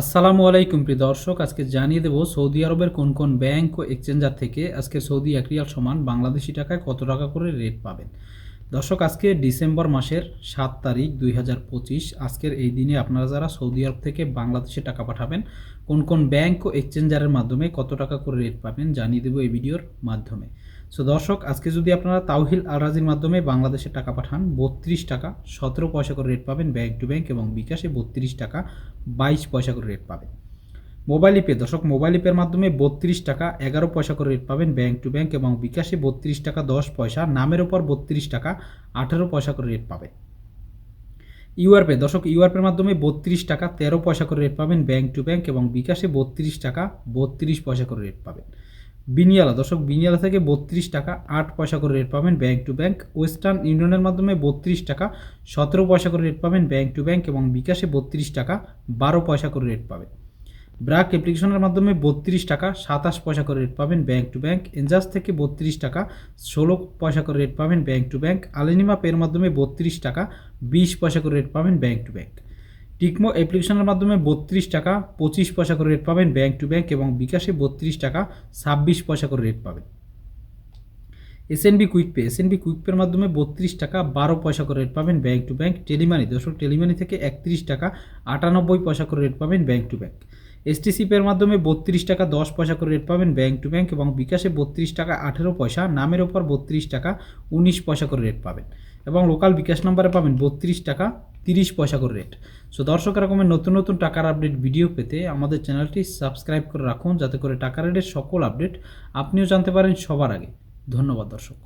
আসসালামু আলাইকুম প্রিয় দর্শক, আজকে জানিয়ে দেব সৌদি আরবের কোন কোন ব্যাংক ও এক্সচেঞ্জার থেকে আজকে সৌদি এক রিয়াল সমান বাংলাদেশি টাকায় কত টাকা করে রেট পাবেন। দর্শক, আজকে ডিসেম্বর মাসের সাত তারিখ দুই হাজার পঁচিশ। আজকের এই দিনে আপনারা যারা সৌদি আরব থেকে বাংলাদেশে টাকা পাঠাবেন, কোন কোন ব্যাংক ও এক্সচেঞ্জারের মাধ্যমে কত টাকা করে রেট পাবেন জানিয়ে দেবো এই ভিডিওর মাধ্যমে। সো দর্শক, আজকে যদি আপনারা তাওহিল আলরাজির মাধ্যমে বাংলাদেশে টাকা পাঠান, বত্রিশ টাকা সতেরো পয়সা করে রেট পাবেন ব্যাংক টু ব্যাংক এবং বিকাশে বত্রিশ টাকা বাইশ পয়সা করে রেট পাবেন। মোবাইল ইপে দর্শক, মোবাইল ইপের মাধ্যমে বত্রিশ টাকা এগারো পয়সা করে রেট পাবেন ব্যাংক টু ব্যাংক এবং বিকাশে বত্রিশ টাকা দশ পয়সা, নামের ওপর বত্রিশ টাকা আঠেরো পয়সা করে রেট পাবেন ইউআরপে দর্শক ইউআরপের মাধ্যমে বত্রিশ টাকা তেরো পয়সা করে রেট পাবেন ব্যাংক টু ব্যাংক এবং বিকাশে বত্রিশ টাকা বত্রিশ পয়সা করে রেট পাবেন। বিনিয়ালা, দর্শক, বিনিয়ালা থেকে বত্রিশ টাকা আট পয়সা করে রেট পাবেন ব্যাংক টু ব্যাংক ওয়েস্টার্ন ইউনিয়নের মাধ্যমে বত্রিশ টাকা সতেরো পয়সা করে রেট পাবেন ব্যাংক টু ব্যাংক এবং বিকাশে বত্রিশ টাকা বারো পয়সা করে রেট পাবেন। ব্রাক অ্যাপ্লিকেশনের মাধ্যমে বত্রিশ টাকা সাতাশ পয়সা করে রেট পাবেন ব্যাংক টু ব্যাংক এনজাস থেকে বত্রিশ টাকা ষোলো পয়সা করে রেট পাবেন ব্যাংক টু ব্যাংক আলিনিমা পের মাধ্যমে বত্রিশ টাকা বিশ পয়সা করে রেট পাবেন ব্যাংক টু ব্যাংক টিকমো অ্যাপ্লিকেশনের মাধ্যমে বত্রিশ টাকা পঁচিশ পয়সা করে রেট পাবেন ব্যাংক টু ব্যাংক এবং বিকাশে বত্রিশ টাকা ছাব্বিশ পয়সা করে রেট পাবেন। SNB quick pay SNB quick পের মাধ্যমে বত্রিশ টাকা বারো পয়সা করে রেট পাবেন ব্যাংক টু ব্যাংক টেলিমানি দর্শক টেলিমানি থেকে একত্রিশ টাকা আটানব্বই পয়সা করে রেট পাবেন ব্যাংক টু ব্যাংক এসটিসি পের মাধ্যমে বত্রিশ টাকা দশ পয়সা করে রেট পাবেন ব্যাংক টু ব্যাংক এবং বিকাশে বত্রিশ টাকা আঠেরো পয়সা, নামের ওপর বত্রিশ টাকা উনিশ পয়সা করে রেট পাবেন। এবং লোকাল বিকাশ নাম্বারে পাবেন বত্রিশ টাকা তিরিশ পয়সা করে রেট সো দর্শক এরকমের নতুন নতুন টাকার আপডেট ভিডিও পেতে আমাদের চ্যানেলটি সাবস্ক্রাইব করে রাখুন, যাতে করে টাকা রেটের সকল আপডেট আপনিও জানতে পারেন সবার আগে। ধন্যবাদ দর্শক।